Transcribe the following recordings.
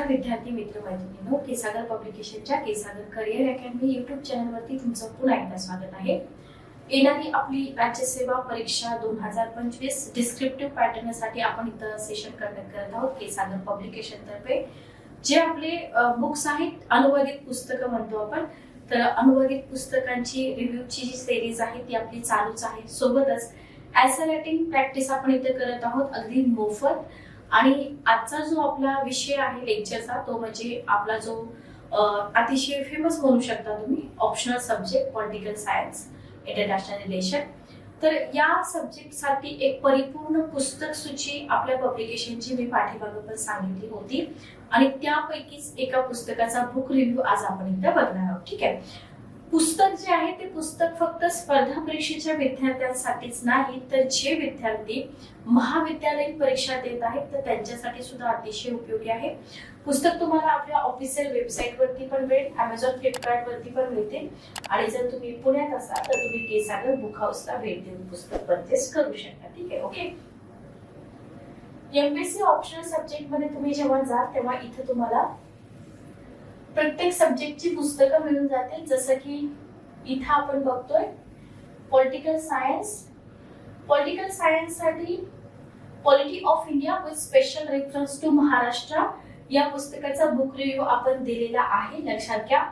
नमस्कार विद्यार्थी मित्र मैत्रिणींनो केसागर पब्लिकेशनच्या केसागर करिअर अकॅडमी युट्यूब चॅनलवरती तुमचं पुन्हा एकदा स्वागत आहे. येणारी आपली राज्यसेवा परीक्षा दोन हजार पंचवीस डिस्क्रिप्टिव्ह पॅटर्नसाठी आपण इथं सेशन कंडक्ट करत आहोत केसागर पब्लिकेशन तर्फे. जे आपले बुक्स आहेत अनुवादित पुस्तकं म्हणतो आपण तर अनुवादित पुस्तकांची रिव्ह्यूची जी सिरीज आहे ती आपली चालूच आहे. सोबतच ऍस प्रॅक्टिस आपण इथे करत आहोत अगदी मोफत. आणि आजचा जो आपला विषय आहे लेक्चरचा तो म्हणजे आपला जो अतिशय फेमस म्हणू शकता तुम्ही optional subject political science international relation तर या सब्जेक्टसाठी एक परिपूर्ण पुस्तक सूची आपल्या पब्लिकेशनची मी पाठीमागं पण सांगितली होती. आणि त्यापैकीच एका पुस्तकाचा बुक रिव्ह्यू आज आपण इथं बघणार आहोत. ठीक आहे? पुस्तक जे आहे ते पुस्तक फक्त स्पर्धा परीक्षेच्या विद्यार्थ्यांसाठीच नाही तर जे विद्यार्थी महाविद्यालयीन परीक्षा देत आहेत तर त्यांच्यासाठी सुद्धा अतिशय उपयोगी आहे. पुस्तक तुम्हाला आपल्या ऑफिशियल वेबसाईट वरती पण मिळेल अमेझॉन फ्लिपकार्ट वरती पण मिळते. आणि जर तुम्ही पुण्यात असाल तर तुम्ही केसागर बुक हाऊसला भेट देऊन पुस्तक परचेस करू शकता. ठीक आहे ओके एमपीएससी ऑप्शनल सब्जेक्टमध्ये तुम्ही जेव्हा जाल तेव्हा इथं तुम्हाला प्रत्येक सब्जेक्टची पुस्तकं मिळून जातील. जसं की इथं आपण बघतोय political science political सायन्ससाठी polity of India with special reference to Maharashtra या पुस्तकाचा बुक रिव्ह्यू आपण दिलेला आहे लक्षात घ्या.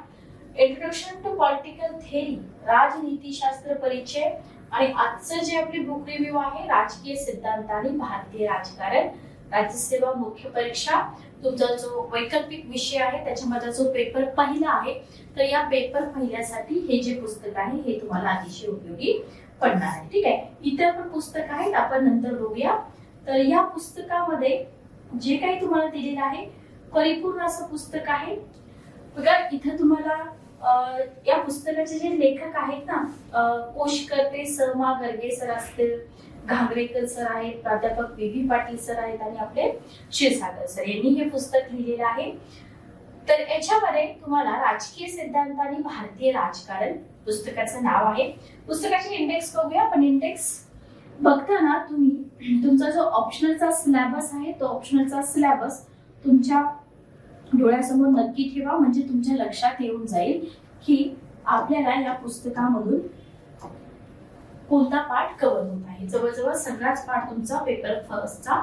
इंट्रोडक्शन टू पॉलिटिकल थेरी राजनीतीशास्त्र परिचय आणि आजचं जे आपली बुक रिव्ह्यू आहे राजकीय सिद्धांत आणि भारतीय राजकारण. राज्यसेवा मुख्य परीक्षा. तुमचा जो वैकल्पिक विषय आहे त्याच्यामध्ये जो पेपर पहिला आहे तर या पेपर पहिल्यासाठी हे जे पुस्तक आहे हे तुम्हाला अतिशय उपयोगी पडणार आहे. ठीक आहे? इतर पण पुस्तक आहेत आपण नंतर बघूया. तर या पुस्तकामध्ये जे काही तुम्हाला दिलेलं आहे परिपूर्ण असं पुस्तक आहे. बघा इथं तुम्हाला या पुस्तकाचे जे लेखक आहेत ना अं, कोशकर्ते समा गर्गे सर असतील घागरेकर सर आहेत प्राध्यापक बी बी पाटील सर आहेत आणि आपले क्षीरसागर सर यांनी हे पुस्तक लिहिलेलं आहे. तर याच्यामध्ये तुम्हाला राजकीय सिद्धांत आणि भारतीय राजकारण पुस्तकाचं नाव आहे. पुस्तकाचे इंडेक्स बघूया पण इंडेक्स बघताना तुम्ही तुमचा जो ऑप्शनलचा सिलेबस आहे तो ऑप्शनलचा सिलेबस तुमच्या डोळ्यासमोर नक्की ठेवा म्हणजे तुमच्या लक्षात येऊन जाईल की आपल्याला या पुस्तकामधून कोणता पाठ कव्हर होत आहे. जवळजवळ सगळाच पाठ तुमचा पेपर फर्स्टचा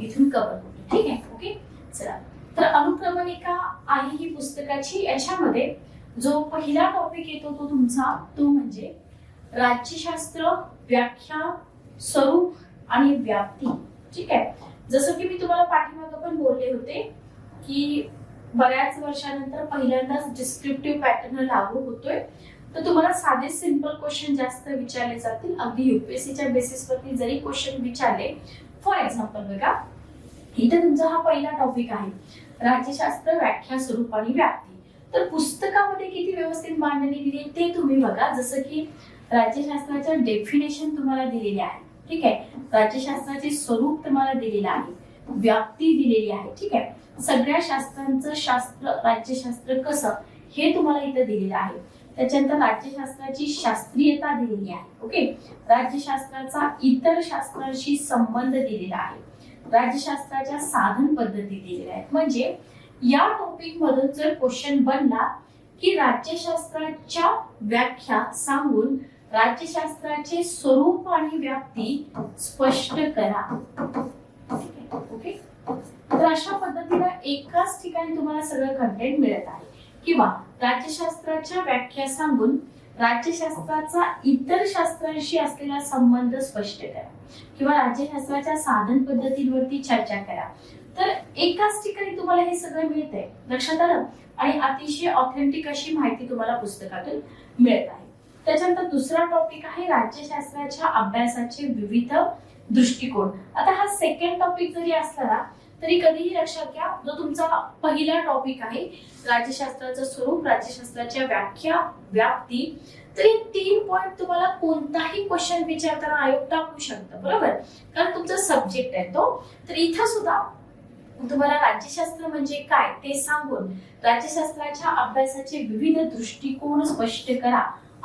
इथून कव्हर होतो. ठीक आहे? ओके चला. तर अनुक्रमणिका आहे ही पुस्तकाची. याच्यामध्ये जो पहिला टॉपिक येतो तो तुमचा तो म्हणजे राज्यशास्त्र व्याख्या स्वरूप आणि व्याप्ती. ठीक आहे? जसं की मी तुम्हाला पाठीमागं पण बोलले होते की बऱ्याच वर्षानंतर पहिल्यांदाच डिस्क्रिप्टिव्ह पॅटर्न लागू होतोय. तर तुम्हाला साधे सिंपल क्वेश्चन जास्त विचारले जातील. अगदी युपीएससीच्या बेसिसवरती जरी क्वेश्चन विचारले फॉर एक्झाम्पल बघा इथे तुमचा हा पहिला टॉपिक आहे राज्यशास्त्र व्याख्या स्वरूप आणि व्याप्ती. तर पुस्तकामध्ये किती व्यवस्थित मांडणी दिली ते तुम्ही बघा. जसं की राज्यशास्त्राचं डेफिनेशन तुम्हाला दिलेले आहे. ठीक आहे? राज्यशास्त्राचे स्वरूप तुम्हाला दिलेलं आहे. व्याप्ती दिलेली आहे. ठीक आहे? सगळ्या शास्त्रांचं शास्त्र राज्यशास्त्र कसं हे तुम्हाला इथं दिलेलं आहे. त्याच्यानंतर राज्यशास्त्राची शास्त्रीयता दिलेली आहे. ओके? राज्यशास्त्राचा इतर शास्त्रांशी संबंध दिलेला आहे. राज्यशास्त्राच्या साधन पद्धती दिलेल्या आहेत. म्हणजे या टॉपिक मधून जर क्वेश्चन बनला की राज्यशास्त्राच्या व्याख्या सांगून राज्यशास्त्राचे स्वरूप आणि व्याप्ती स्पष्ट करा. ओके तर अशा पद्धतीला एकाच ठिकाणी तुम्हाला सगळं कंटेंट मिळत आहे. किंवा राज्यशास्त्राच्या व्याख्या सांगून राज्यशास्त्राचा इतर शास्त्रांशी असलेला संबंध स्पष्ट करा. किंवा राज्यशास्त्राच्या साधन पद्धतींवरती चर्चा करा. तर एकाच ठिकाणी तुम्हाला हे सगळं मिळतंय. लक्षात आलं? आणि अतिशय ऑथेंटिक अशी माहिती तुम्हाला पुस्तकातून मिळत आहे. त्याच्यानंतर दुसरा टॉपिक आहे राज्यशास्त्राच्या अभ्यासाचे विविध दृष्टिकोन. आता हा सेकंड टॉपिक जरी असला ना तरी कधीही लक्षात घ्या जो तुमचा पहिला टॉपिक आहे राज्यशास्त्राचं स्वरूप राज्यशास्त्राच्या व्याख्या व्याप्ती तर हे तीन पॉइंट तुम्हाला कोणताही क्वेश्चन विचारताना आयोग टाकू शकतं बरोबर? कारण तुमचा सब्जेक्ट आहे तो. तर इथं सुद्धा तुम्हाला राज्यशास्त्र म्हणजे काय ते सांगून राज्यशास्त्राच्या अभ्यासाचे विविध दृष्टिकोन स्पष्ट करा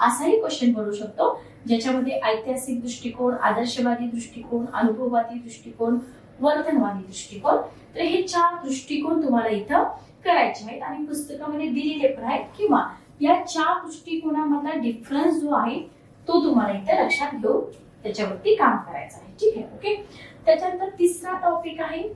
असाही क्वेश्चन बनू शकतो. ज्याच्यामध्ये ऐतिहासिक दृष्टिकोन आदर्शवादी दृष्टिकोन अनुभववादी दृष्टिकोन वर्तनवादी दृष्टिकोन तर हे चार दृष्टिकोन तुम्हाला इथं करायचे आहेत आणि पुस्तकामध्ये दिलेले पण आहेत. किंवा या चार दृष्टिकोनामधला डिफरन्स जो आहे तो तुम्हाला इथं लक्षात घेऊन त्याच्यावरती काम करायचं आहे. ठीक आहे ओके त्याच्यानंतर तिसरा टॉपिक आहे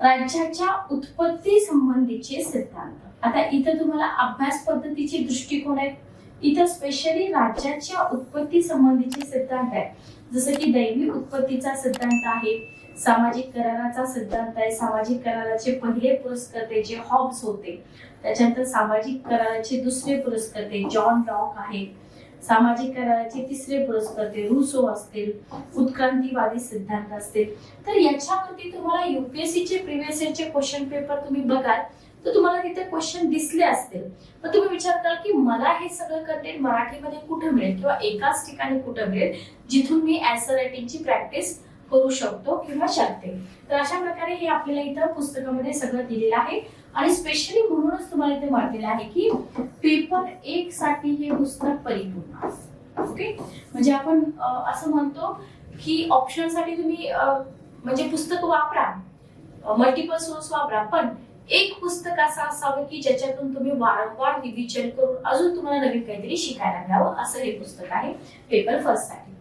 राज्याच्या उत्पत्ती संबंधीचे सिद्धांत. आता इथं तुम्हाला अभ्यास पद्धतीचे दृष्टिकोन आहेत. इथं स्पेशली राज्याच्या उत्पत्ती संबंधीचे सिद्धांत आहेत जसं की दैवी उत्पत्तीचा सिद्धांत आहे सामाजिक कराराचा सिद्धांत आहे सामाजिक कराराचे पहिले पुरस्कर्ते जे हॉब्स होते त्याच्यानंतर सामाजिक कराराचे दुसरे पुरस्कर्ते जॉन लॉक आहे. सामाजिक कराराचे तिसरे पुरस्कर्ते रुसो असतील उत्क्रांतीवादी सिद्धांत असतील. तर याच्यावरती तुम्हाला युपीएससीचे प्रिव्हियस इयरचे क्वेश्चन पेपर तुम्ही बघाल. तर तुम्हाला तिथे क्वेश्चन दिसले असतील. तर तुम्ही विचार कराल की मला हे सगळं कंटेंट मराठीमध्ये कुठं मिळेल किंवा एकाच ठिकाणी कुठं मिळेल जिथून मी ॲन्सर रायटिंगची प्रॅक्टिस करू शकतो किंवा शकते. तर अशा प्रकारे हे आपल्याला इथं पुस्तकामध्ये सगळं दिलेलं आहे. आणि स्पेशली म्हणूनच तुम्हाला इथे म्हटलेलं आहे की पेपर एक साठी हे पुस्तक परिपूर्ण ओके म्हणजे आपण असं म्हणतो की ऑप्शनसाठी तुम्ही म्हणजे पुस्तक वापरा. मल्टिपल सोर्स वापरा. पण एक पुस्तक असं असावं की ज्याच्यातून तुम्ही वारंवार रिव्हिजन करून अजून तुम्हाला नवीन काहीतरी शिकायला मिळावं असं हे पुस्तक आहे पेपर फर्स्टसाठी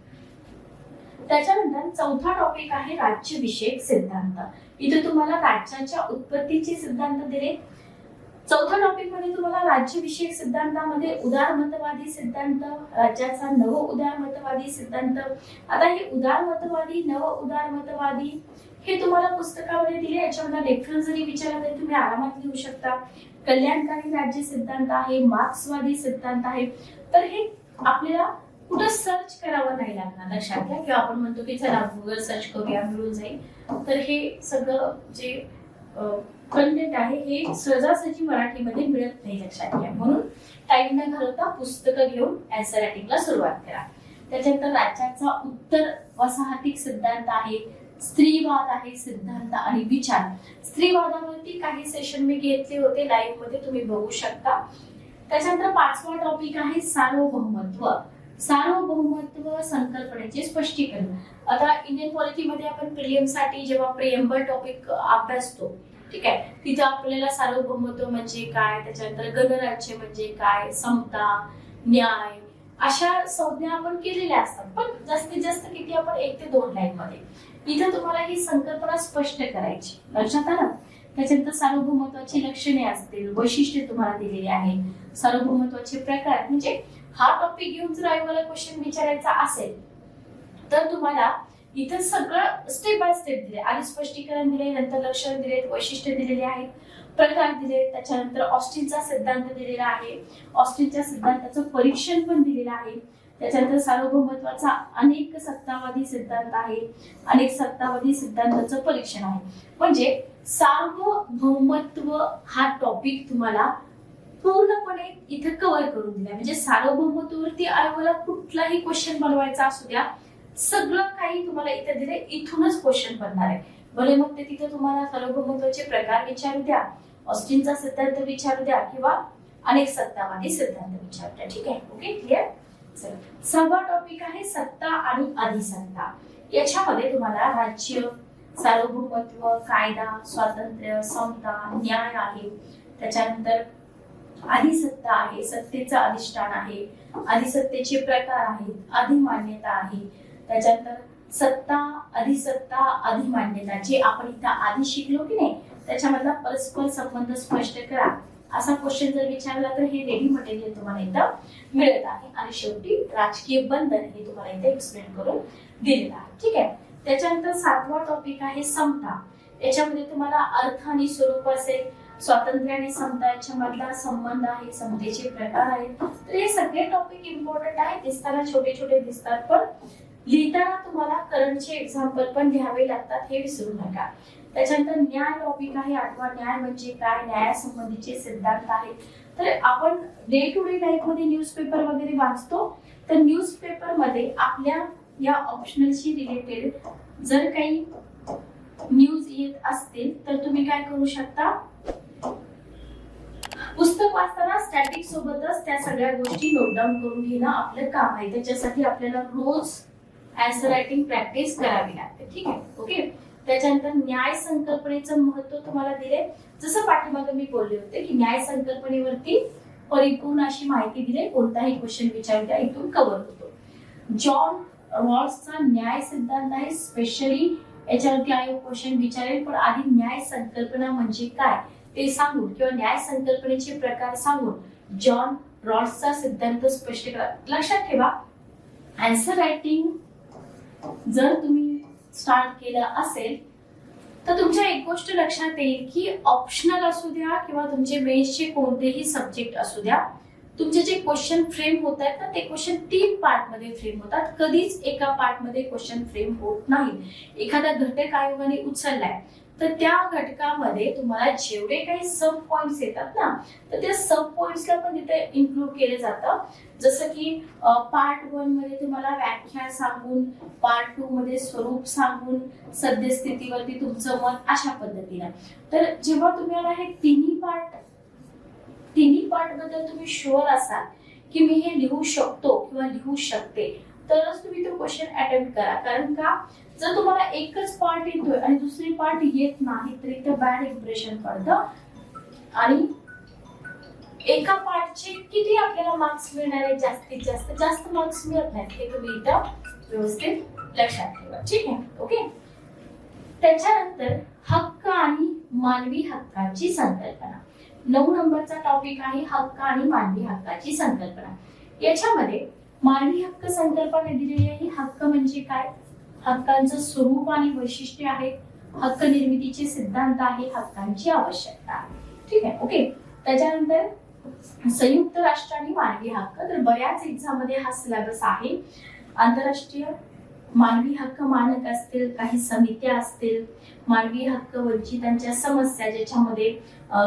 त्याच्यानंतर चौथा टॉपिक आहे राज्यविषयक सिद्धांत. इथे तुम्हाला राज्याच्या उत्पत्तीचे सिद्धांत दिले. चौथ्या टॉपिकमध्ये तुम्हाला राज्यविषयक सिद्धांतामध्ये उदारमतवादी सिद्धांत राज्याचा नव उदारमतवादी सिद्धांत. आता हे उदारमतवादी नव उदारमतवादी हे तुम्हाला पुस्तकामध्ये दिले याच्यामध्ये रेफरन्स जरी विचारला तरी तुम्ही आरामात लिहू शकता. कल्याणकारी राज्य सिद्धांत आहे मार्क्सवादी सिद्धांत आहे. तर हे आपल्याला कुठं सर्च करावं नाही लागणार लक्षात घ्या. किंवा आपण म्हणतो की चला गुगल सर्च करूया मिळून जाईल. तर हे सगळं जे कंटेंट आहे हे सहजासहजी मराठीमध्ये मिळत नाही लक्षात घ्या. म्हणून टाइम न घालवता पुस्तकं घेऊन ऍन्सर रायटिंगला सुरुवात करा. त्याच्यानंतर राज्याचा उत्तर वसाहतिक सिद्धांत आहे. स्त्रीवाद आहे सिद्धांत आणि विचार. स्त्रीवादावरती काही सेशन मी घेतले होते लाईव्हमध्ये तुम्ही बघू शकता. त्याच्यानंतर पाचवा टॉपिक आहे सार्वभौमत्व. सार्वभौमत्व संकल्पनेचे स्पष्टीकरण. आता इंडियन पॉलिटीमध्ये आपण प्रिलियमसाठी जेव्हा प्रियम्बल टॉपिक अभ्यासतो ठीक आहे तिथं आपल्याला सार्वभौमत्व म्हणजे काय त्याच्यानंतर गणराज्य म्हणजे काय समता न्याय अशा संज्ञा आपण केलेल्या असतात. पण जास्तीत जास्त किती आपण एक ते दोन लाईन मध्ये. इथं तुम्हाला ही संकल्पना स्पष्ट करायची. लक्षात आलं? त्याच्यानंतर सार्वभौमत्वाची लक्षणे असतील वैशिष्ट्ये तुम्हाला दिलेली आहे सार्वभौमत्वाचे प्रकार म्हणजे हा टॉपिक घेऊन जर आयोगाला क्वेश्चन विचारायचा असेल तर तुम्हाला इथं सगळं स्टेप बाय स्टेप दिले. आधी स्पष्टीकरण दिले नंतर लक्षण दिले वैशिष्ट्य दिलेले आहेत प्रकार दिले त्याच्यानंतर ऑस्टिनचा सिद्धांत दिलेला आहे. ऑस्टिनच्या सिद्धांताचं परीक्षण पण दिलेलं आहे. त्याच्यानंतर सार्वभौमत्वाचा अनेक सत्तावादी सिद्धांत आहे. अनेक सत्तावादी सिद्धांताचं परीक्षण आहे. म्हणजे सार्वभौमत्व हा टॉपिक तुम्हाला पूर्णपणे इथं कव्हर करून दिला म्हणजे सार्वभौमत्वावरती आयोगाला कुठलाही क्वेश्चन बनवायचा असू द्या सगळं काही तुम्हाला इथं दिले इथूनच क्वेश्चन बनणार आहे. भले मग ते तिथे तुम्हाला सार्वभौमत्वाचे प्रकार विचारू द्या ऑस्टिनचा सिद्धांत विचारू द्या किंवा अनेक सत्तावादी सिद्धांत विचारू द्या. ठीक आहे? ओके? क्लिअर सहावा टॉपिक आहे सत्ता आणि अधिसत्ता. याच्यामध्ये तुम्हाला राज्य सार्वभौमत्व कायदा स्वातंत्र्य समता न्याय आहे. त्याच्यानंतर अधिसत्ता आहे सत्तेचं अधिष्ठान आहे. अधिसत्तेचे प्रकार आहेत अधिमान्यता आहे. त्याच्यानंतर सत्ता अधिसत्ता अधिमान्यता जे आपण इथं आधी शिकलो की नाही त्याच्यामधला परस्पर संबंध स्पष्ट करा. असा क्वेश्चन जर विचारला तर हे रेडी मटेरियल तुम्हाला इथं मिळत आहे. आणि शेवटी राजकीय बंधन हे तुम्हाला इथे एक्सप्लेन करून दिलेलं आहे. ठीक आहे? त्याच्यानंतर सातवा टॉपिक आहे समता. याच्यामध्ये तुम्हाला अर्थ आणि स्वरूप असेल स्वातंत्र्य आणि समता याच्या मधला संबंध आहे समतेचे प्रकार आहेत. तर हे सगळे टॉपिक इम्पॉर्टंट आहे. दिसताना छोटे छोटे दिसतात पण लिहिताना तुम्हाला करंटचे एक्झाम्पल पण घ्यावे लागतात हे विसरू नका. त्याच्यानंतर न्याय टॉपिक आहे आठवा न्याय म्हणजे काय? न्यायासंबंधीचे सिद्धांत आहेत तर आपण डे टू डे लाईफमध्ये न्यूजपेपर वगैरे वाचतो तर न्यूजपेपरमध्ये आपल्या या ऑप्शनलशी रिलेटेड जर काही न्यूज येत असतील तर तुम्ही काय करू शकता? पुस्तक वाचताना स्टॅटिक सोबतच त्या सगळ्या गोष्टी नोट डाऊन करून घेणं आपलं काम आहे. त्याच्यासाठी आपल्याला रोज ऍन्सर रायटिंग प्रॅक्टिस करावी लागते. ठीक आहे? ओके त्याच्यानंतर न्याय संकल्पनेचं महत्त्व तुम्हाला दिले जसं पाठीमागे मी बोलले होते की न्याय संकल्पनेवरती परिपूर्ण अशी माहिती दिली कोणताही क्वेश्चन विचारू द्या इथून कव्हर होतो. जॉन रॉल्सचा न्याय सिद्धांत आहे स्पेशली याच्यावरती आयोग क्वेश्चन विचारेल पण आधी न्याय संकल्पना म्हणजे काय ते सांगून किंवा न्याय संकल्पनेचे प्रकार सांगून जॉन रॉल्सचा सिद्धांत स्पष्ट करा. लक्षात ठेवा. अँसर रायटिंग जर तुम्ही स्टार्ट केलं असेल तर तुमच्या एक गोष्ट लक्षात येईल की ऑप्शनल असू द्या किंवा तुमचे मेन्सचे कोणतेही सब्जेक्ट असू द्या तुमचे जे क्वेश्चन फ्रेम होत आहेत ना ते क्वेश्चन तीन पार्टमध्ये फ्रेम होतात. कधीच एका पार्टमध्ये क्वेश्चन फ्रेम होत नाही. एखादा घटक आयोगाने उचललाय. तर त्या घटकामध्ये तुम्हाला जेवढे काही सब पॉइंट्स येतात ना तर त्या सब पॉइंट्सला पण तिथे इन्क्लूड केलं जातं. जसं की पार्ट वनमध्ये तुम्हाला व्याख्या सांगून पार्ट टू मध्ये स्वरूप सांगून सद्यस्थितीवरती तुमचं मत अशा पद्धतीनं. तर जेव्हा तुम्हाला हे तिन्ही पार्ट तिन्ही पार्टबद्दल तुम्ही शुअर असाल की मी हे लिहू शकतो किंवा लिहू शकते तरच तुम्ही तो क्वेश्चन अटेम्प्ट करा. कारण का? जर तुम्हाला एकच पार्ट येतोय आणि दुसरी पार्ट येत नाही तर इथं बॅड इम्प्रेशन पडतं. आणि एका पार्टचे किती आपल्याला मार्क्स मिळणार आहे? जास्तीत जास्त. जास्त मार्क्स मिळत नाहीत. हे तुम्ही इथं व्यवस्थित लक्षात ठेवा. ठीक आहे? ओके त्याच्यानंतर हक्क आणि मानवी हक्काची संकल्पना. नऊ नंबरचा टॉपिक आहे हक्क आणि मानवी हक्काची संकल्पना. याच्यामध्ये मानवी हक्क संकल्पना दिलेली आहे. हक्क म्हणजे काय? हक्कांचं स्वरूप आणि वैशिष्ट्य आहे. हक्क निर्मितीचे सिद्धांत आहे हक्कांची आवश्यकता. आहे ठीक आहे ओके त्याच्यानंतर संयुक्त राष्ट्र आणि मानवी हक्क. तर बऱ्याच एक्झाममध्ये हा सिलेबस आहे. आंतरराष्ट्रीय मानवी हक्क मानक असतील काही समित्या असतील मानवी हक्क वंचितांच्या समस्या ज्याच्यामध्ये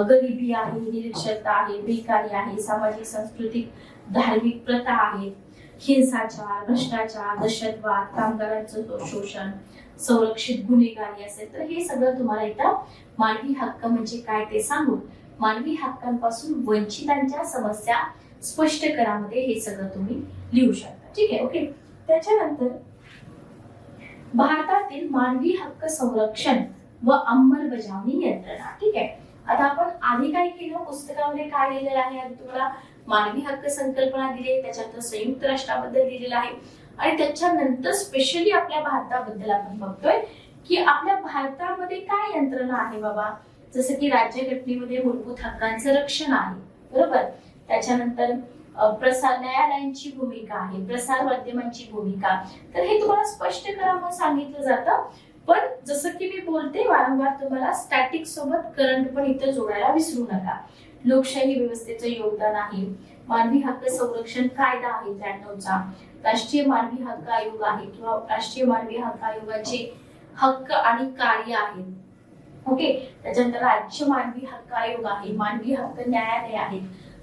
गरिबी आहे निरक्षरता आहे बेकारी आहे सामाजिक सांस्कृतिक धार्मिक प्रथा आहेत हिंसाचार भ्रष्टाचार दहशतवाद कामगारांचं शोषण संरक्षित गुन्हेगारी असेल तर हे सगळं तुम्हाला इथं मानवी हक्क म्हणजे काय ते सांगून मानवी हक्कांपासून वंचितांच्या समस्या स्पष्ट करामध्ये हे सगळं तुम्ही लिहू शकता. ठीक आहे? ओके त्याच्यानंतर भारतातील मानवी हक्क संरक्षण व अंमलबजावणी यंत्रणा. ठीक आहे? आता आपण आधी काय केलं? पुस्तकामध्ये काय लिहिलेलं आहे? तुम्हाला मानवी हक्क संकल्पना दिली आहे, त्याच्यानंतर संयुक्त राष्ट्राबद्दल दिलेलं आहे. आणि त्याच्यानंतर स्पेशली आपल्या भारताबद्दल आपण बघतोय की आपल्या भारतामध्ये काय यंत्रणा आहे बाबा? जसं की राज्यघटनेमध्ये मूलभूत हक्कांचं रक्षण आहे बरोबर? त्याच्यानंतर प्रसार न्यायालयांची भूमिका आहे प्रसार माध्यमांची भूमिका. तर हे तुम्हाला स्पष्ट करा म्हणून सांगितलं जातं. पण जसं की मी बोलते वारंवार तुम्हाला स्टॅटिक सोबत करंट पण इथं जोडायला विसरू नका. लोकशाही व्यवस्थेचं योगदान आहे. मानवी हक्क संरक्षण कायदा आहे त्र्याण्णवचा. राष्ट्रीय मानवी हक्क आयोग आहे किंवा राष्ट्रीय मानवी हक्क आयोगाचे हक्क आणि कार्य आहेत ओके? त्याच्यानंतर राज्य मानवी हक्क आयोग आहे मानवी हक्क न्यायालय आहे.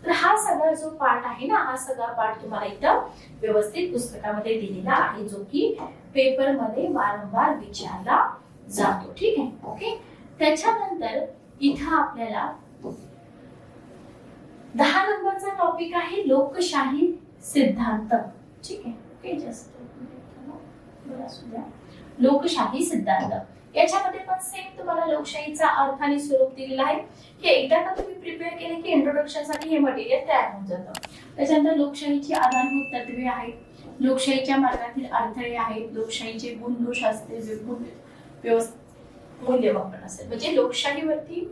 तर हा सगळा जो पार्ट आहे ना हा सगळा पार्ट तुम्हाला इथं व्यवस्थित पुस्तकामध्ये दिलेला आहे जो की पेपरमध्ये वारंवार विचारला जातो. ठीक आहे? ओके? त्याच्यानंतर इथं आपल्याला दहा नंबरचा टॉपिक आहे लोकशाही सिद्धांत. ठीक आहे? लोकशाही सिद्धांत. याच्यामध्ये पण सेम तुम्हाला लोकशाहीचा अर्थ आणि स्वरूप दिलेला आहे. की एकदा का तुम्ही प्रिपेअर केले की इंट्रोडक्शनसाठी हे मटेरियल तयार होऊन जातं. त्याच्यानंतर लोकशाहीची आधारभूत तत्वे आहेत. लोकशाहीच्या मार्गातील अडथळे आहेत. लोकशाहीचे गुण दोष असते विपुल व्यवस्थ मूल्यमापन असेल म्हणजे लोकशाहीवरती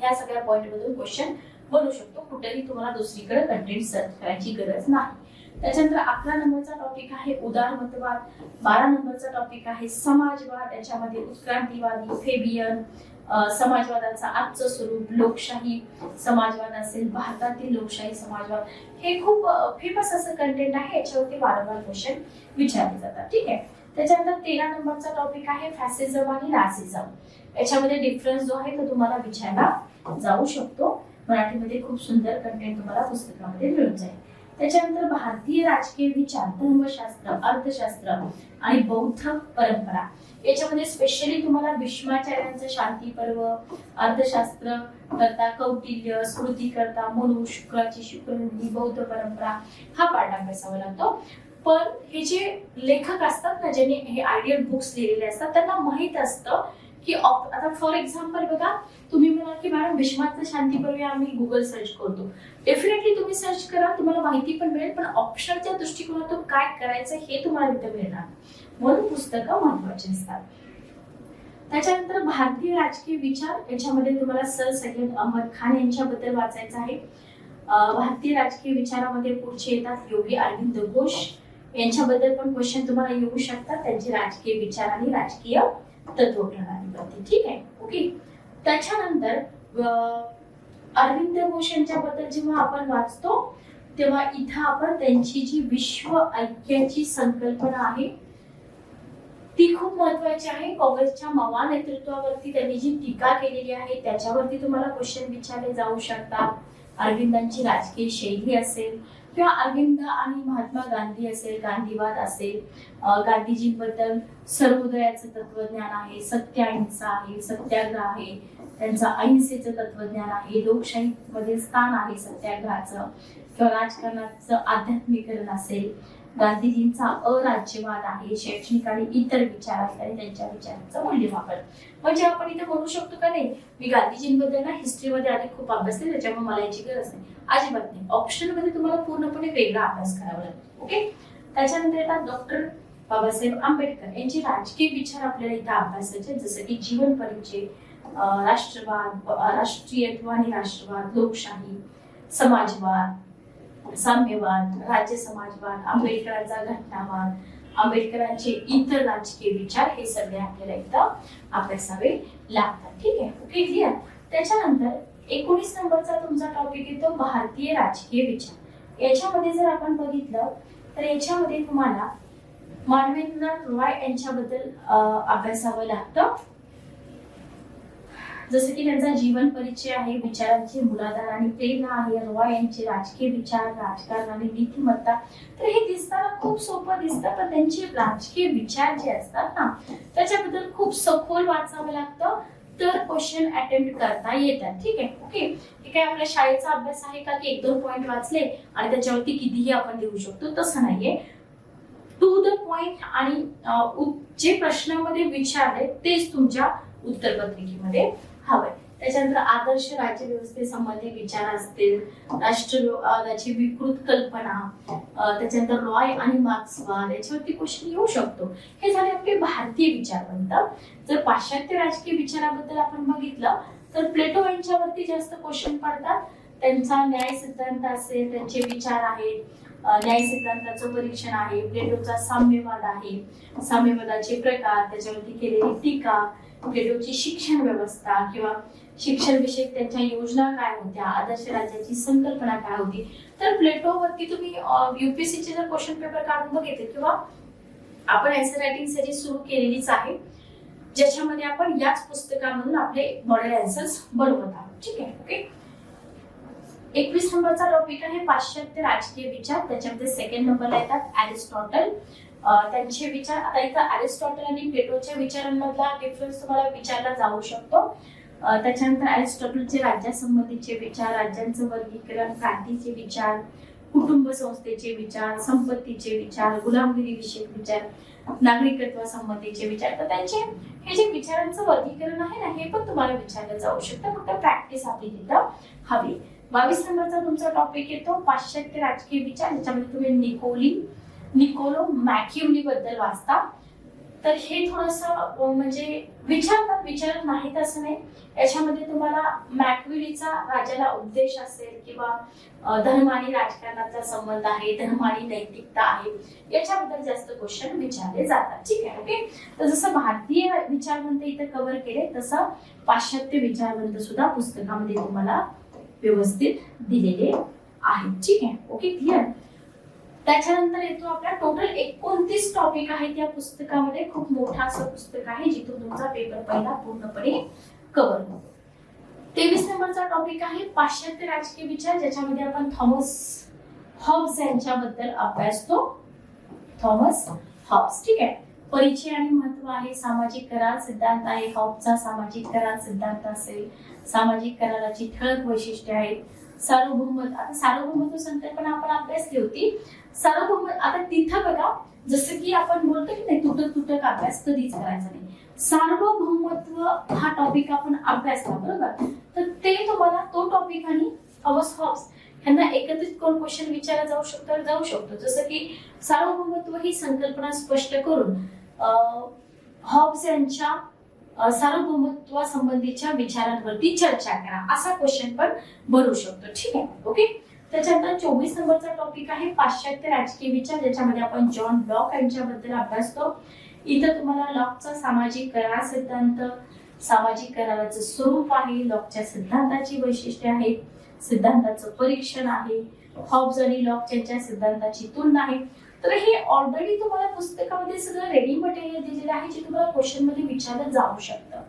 ह्या सगळ्या पॉइंट मधून क्वेश्चन बनू शकतो. कुठेही तुम्हाला दुसरीकडे कंटेंट सर्च करायची गरज नाही. त्याच्यानंतर अकरा नंबरचा टॉपिक आहे उदारमतवाद. बारा नंबरचा टॉपिक आहे समाजवाद. याच्यामध्ये उत्क्रांतीवादी फेबियन समाजवादाचा आजचं स्वरूप लोकशाही समाजवाद असेल भारतातील लोकशाही समाजवाद. हे खूप फेमस असं कंटेंट आहे. याच्यावरती वारंवार क्वेश्चन विचारले जातात. ठीक आहे? त्याच्यानंतर तेरा नंबरचा टॉपिक आहे फॅसिझम आणि नासिझम याच्यामध्ये डिफरन्स जो आहे तो तुम्हाला विचारला जाऊ शकतो. मराठीमध्ये खूप सुंदर कंटेंट तुम्हाला पुस्तकामध्ये मिळून जाईल. त्याच्यानंतर भारतीय राजकीय विचार धर्मशास्त्र अर्थशास्त्र आणि बौद्ध परंपरा. याच्यामध्ये स्पेशली तुम्हाला भीष्माचार्यांचं शांती पर्व अर्थशास्त्र करता कौटिल्य स्मृती करता मनु शुक्राची शुक्रवृत्ती बौद्ध परंपरा हा पाठ अभ्यासावा लागतो. पण हे जे लेखक असतात ना ज्यांनी हे आयडियल बुक्स लिहिलेले असतात त्यांना माहीत असतं की आता फॉर एक्झाम्पल बघा तुम्ही म्हणाल की मॅडम भीष्माचं शांतीपूर्वी आम्ही गुगल सर्च करतो. डेफिनेटली तुम्ही सर्च करा तुम्हाला माहिती पण मिळेल पण ऑप्शनच्या दृष्टिकोनातून काय करायचं हे तुम्हाला तिथे मिळणार म्हणून पुस्तकं महत्वाची असतात. त्याच्यानंतर भारतीय राजकीय विचार याच्यामध्ये तुम्हाला सर सय्यद अहमद खान यांच्याबद्दल वाचायचं आहे. भारतीय राजकीय विचारामध्ये पुढचे येतात योगी अरविंद घोष. यांच्याबद्दल पण क्वेश्चन तुम्हाला येऊ शकतात. त्यांचे राजकीय विचार आणि राजकीय तत्वप्रणालीवरती ठीक आहे? ओके त्याच्यानंतर अरविंद घोष यांच्याबद्दल जेव्हा आपण वाचतो तेव्हा इथं आपण त्यांची जी विश्व ऐक्याची संकल्पना आहे ती खूप महत्वाची आहे. काँग्रेसच्या मवा नेतृत्वावरती त्यांनी जी टीका केलेली आहे त्याच्यावरती तुम्हाला क्वेश्चन विचारले जाऊ शकतात. अरविंदांची राजकीय शैली असेल किंवा अरविंद आणि महात्मा गांधी असेल गांधीवाद असेल गांधीजींबद्दल सर्वोदयाचं तत्वज्ञान आहे सत्य अहिंसा आहे सत्याग्रह आहे त्यांचं अहिंसेचं तत्वज्ञान आहे लोकशाहीमध्ये स्थान आहे सत्याग्रहाचं किंवा राजकारणाचं आध्यात्मिकरण असेल. गांधीजींचा अराज्यवाद आहे शैक्षणिक आणि इतर विचार आहेत आणि त्यांच्या विचारांचं मूल्यमापन. म्हणजे आपण इथे म्हणू शकतो का नाही मी गांधीजींबद्दल ना हिस्ट्रीमध्ये आधी खूप अभ्यासले त्याच्यामुळे मला याची गरज नाही. अजिबात नाही. ऑप्शनलमध्ये तुम्हाला पूर्णपणे वेगळा अभ्यास करावा लागतो ओके? त्याच्यानंतर येतात डॉक्टर बाबासाहेब आंबेडकर. यांचे राजकीय विचार आपल्याला इथं अभ्यासाचे जसं की जीवन परिचय राष्ट्रवाद राष्ट्रीयत्व आणि राष्ट्रवाद लोकशाही समाजवाद साम्यवाद राज्य समाजवाद आंबेडकरांचा घटनावाद आंबेडकरांचे इतर राजकीय विचार हे सगळे आपल्याला इथं अभ्यासावे लागतात. ठीक आहे? ओके क्लिअर त्याच्यानंतर एकोणीस नंबरचा तुमचा टॉपिक येतो भारतीय राजकीय विचार. याच्यामध्ये जर आपण बघितलं तर याच्यामध्ये तुम्हाला मानवेंद्रनाथ रॉय यांच्याबद्दल अभ्यासावं लागतं. जसं की त्यांचा जीवन परिचय आहे विचारांची मुलाधार आणि प्रेरणा आहे. रॉय यांचे राजकीय विचार राजकारण आणि नीतिमत्ता तर हे दिसताना खूप सोपं दिसतं पण त्यांचे राजकीय विचार जे असतात ना त्याच्याबद्दल खूप सखोल वाचावं लागतं. तर क्वेश्चन अटेम्प्ट करता येतात. ठीक आहे? ओके हे काय आपल्या शाळेचा अभ्यास आहे का? की एक दोन पॉईंट वाचले आणि त्याच्यावरती कितीही आपण लिहू शकतो? तसं नाहीये. टू द पॉइंट आणि जे प्रश्नामध्ये विचारले तेच तुमच्या उत्तर पत्रिकेमध्ये हवंय. त्याच्यानंतर आदर्श राज्य व्यवस्थेसंबंधी विचार असतील राष्ट्रवादाची विकृत कल्पना त्याच्यानंतर रॉय आणि मार्क्सवाद याच्यावरती क्वेश्चन येऊ शकतो. हे झाले आपले भारतीय विचारवंत. जर पाश्चात्य राजकीय विचाराबद्दल आपण बघितलं तर प्लेटो यांच्यावरती जास्त क्वेश्चन पडतात. त्यांचा न्याय सिद्धांत असेल त्यांचे विचार आहेत. न्याय सिद्धांताचं परीक्षण आहे. प्लेटोचा साम्यवाद आहे. साम्यवादाचे प्रकार त्याच्यावरती केलेली टीका प्लेटोची शिक्षण व्यवस्था किंवा शिक्षण विषयक त्यांच्या योजना काय होत्या आदर्श राज्याची संकल्पना काय होती? तर प्लेटोवरती तुम्ही युपीएससीचे जर क्वेश्चन पेपर काढून बघितले किंवा आपण एन्सर रायटिंग सिरीज सुरू केलेलीच आहे ज्याच्यामध्ये आपण याच पुस्तकामधून आपले मॉडेल आन्सर्स बनवत आहोत. ठीक आहे? ओके एकवीस नंबरचा टॉपिक आहे पाश्चात्य राजकीय विचार त्याच्यामध्ये सेकंड नंबरला येतात अरिस्टॉटल त्यांचे विचार आता इथं अरिस्टॉटल आणि प्लेटोच्या विचारांमधला डिफरन्स तुम्हाला विचारला जाऊ शकतो. त्याच्यानंतर अरिस्टॉटलचे राज्यासंबंधीचे विचार राज्यांचं वर्गीकरण क्रांतीचे विचार कुटुंब संस्थेचे विचार संपत्तीचे विचार गुलामगिरीविषयक विचार विचार नागरिकत्वासंबंधीचे विचार. तर त्यांचे हे जे विचारांचं वर्गीकरण आहे ना हे पण तुम्हाला विचारलं जाऊ शकतं. फक्त प्रॅक्टिस आपली तिथं हवी. बावीस नंबरचा तुमचा टॉपिक येतो. पाश्चात्य राजकीय विचार याच्यामध्ये तुम्ही निकोली निकोलो मॅक्युली बद्दल वाचता. तर हे थोडस म्हणजे विचारतात विचारत नाहीत असं नाही. याच्यामध्ये तुम्हाला मॅक्विलीचा राजाला उद्देश असेल किंवा धर्म आणि राजकारणाचा संबंध आहे धर्म आणि नैतिकता आहे याच्याबद्दल जास्त क्वेश्चन विचारले जातात. ठीक आहे ओके? तर जसं भारतीय विचारवंत इथं कव्हर केले तसं पाश्चात्य विचारवंत सुद्धा पुस्तकामध्ये तुम्हाला व्यवस्थित दिलेले आहेत. ठीक आहे ओके? क्लिअर त्याच्यानंतर येतो आपला टोटल एकोणतीस टॉपिक आहेत या पुस्तकामध्ये. खूप मोठा असं पुस्तक आहे जिथून तुमचा पेपर पहिला पूर्णपणे कव्हर होतो. तेवीस नंबरचा टॉपिक आहे पाश्चात्य राजकीय विचार ज्याच्यामध्ये आपण थॉमस हॉब्स यांच्याबद्दल अभ्यासतो थॉमस हॉब्स ठीक आहे. परिचय आणि महत्त्व आहे सामाजिक करार सिद्धांत आहे. हॉबचा सामाजिक करार सिद्धांत असेल सामाजिक कराराची ठळक वैशिष्ट्ये आहेत. सार्वभौमत्व आता सार्वभौमत्व संकल्पना आपण अभ्यासली होती. सार्वभौम आता तिथं बघा जसं की आपण बोलतो की नाही तुटक तुटक अभ्यास कधीच करायचा नाही. सार्वभौमत्व हा टॉपिक आपण अभ्यासला बरोबर? तर ते तुम्हाला तो टॉपिक आणि अवस हॉब्स यांना एकत्रित करून क्वेश्चन विचारला जाऊ शकतो जाऊ शकतो. जसं की सार्वभौमत्व ही संकल्पना स्पष्ट करून हॉब्स यांच्या अं, सार्वभौमत्वा संबंधीच्या विचारांवरती चर्चा करा. असा क्वेश्चन पण बनू शकतो. ठीक आहे? ओके त्याच्यानंतर चोवीस नंबरचा टॉपिक आहे पाश्चात्य राजकीय विचार ज्याच्यामध्ये आपण जॉन लॉक यांच्याबद्दल अभ्यासतो इथं तुम्हाला लॉकचा सामाजिक करार सिद्धांत सामाजिक कराराचं स्वरूप आहे लॉकच्या सिद्धांताची वैशिष्ट्ये आहेत सिद्धांताचं परीक्षण आहे हॉब्स आणि लॉक यांच्या सिद्धांताची तुलना आहे. तर हे ऑलरेडी तुम्हाला पुस्तकामध्ये सगळं रेडी मटेरियल दिलेलं आहे जे तुम्हाला क्वेश्चनमध्ये विचारलं जाऊ शकतं.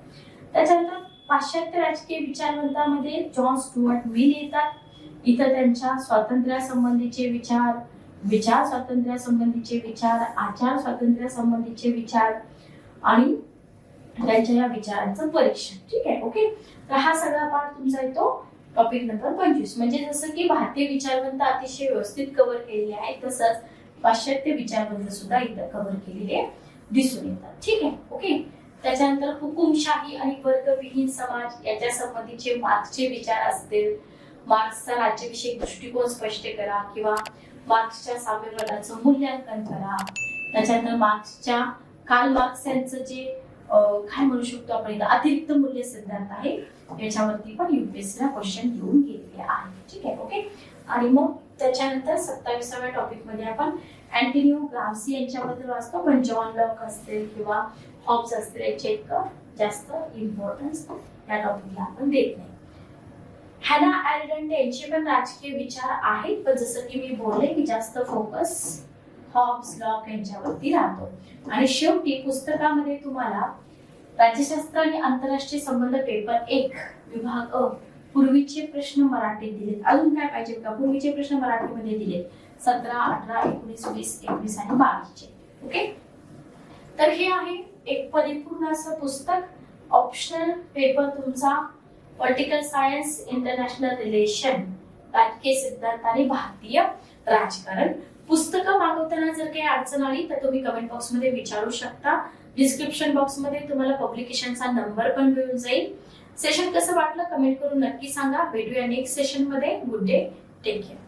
त्याच्यानंतर पाश्चात्य राजकीय विचारवंतामध्ये जॉन स्टुअर्ट मिल येतात. इथं त्यांच्या स्वातंत्र्यासंबंधीचे विचार विचार स्वातंत्र्यासंबंधीचे विचार आचार स्वातंत्र्यासंबंधीचे विचार आणि त्यांच्या या विचारांचं परीक्षण. ठीक आहे? ओके? तर हा सगळा पाठ तुमचा येतो टॉपिक नंबर पंचवीस. म्हणजे जसं की भारतीय विचारवंत अतिशय व्यवस्थित कव्हर केलेले आहे तसंच पाश्चात्य विचारवंत सुद्धा इथं कव्हर केलेले दिसून येतात. ठीक आहे? ओके? त्याच्यानंतर हुकुमशाही आणि वर्गविहीन समाज याच्या संबंधीचे मार्क्सचे विचार असतील मार्क्सचा राज्याविषयी दृष्टिकोन स्पष्ट करा किंवा मार्क्सच्या साम्यवादाचं मूल्यांकन करा. त्याच्यानंतर मार्क्सच्या काल मार्क्स यांचं जे काय म्हणू शकतो आपण इथं अतिरिक्त मूल्य सिद्धांत आहे याच्यावरती पण युपीएससीला क्वेश्चन घेऊन गेलेले आहे ठीक आहे ओके आणि मग त्याच्यानंतर सत्तावीसाव्या टॉपिकमध्ये आपण अँटिनिओ ग्रामसी यांच्याबद्दल वाचतो. पण जॉन लॉक असतील किंवा हॉब्स असतील याचे इतकं जास्त इम्पॉर्टन्स या टॉपिकला आपण देत नाही. हॅना ॲरडंट यांचे पण राजकीय विचार आहेत. पण जसं की मी बोलले की जास्त फोकस हॉब्स लॉक यांच्यावरती राहतो. आणि शेवटी पुस्तकामध्ये तुम्हाला राज्यशास्त्र आणि आंतरराष्ट्रीय संबंध पेपर एक विभाग अ पूर्वीचे प्रश्न मराठीत दिलेत. अजून काय पाहिजे का पूर्वीचे प्रश्न मराठीमध्ये दिलेत. सतरा अठरा एकोणीस वीस एकवीस आणि बावीसचे. ओके? तर हे आहे एक परिपूर्ण असं पुस्तक. ऑप्शनल पेपर तुमचा पॉलिटिकल सायन्स इंटरनॅशनल रिलेशन राजकीय सिद्धांत आणि भारतीय राजकारण. पुस्तकं मागवताना जर काही अडचण आली तर तुम्ही कमेंट बॉक्समध्ये विचारू शकता. डिस्क्रिप्शन बॉक्समध्ये तुम्हाला पब्लिकेशनचा नंबर पण मिळून जाईल. सेशन कसं वाटलं कमेंट करून नक्की सांगा. भेटूया नेक्स्ट सेशनमध्ये. Good day take care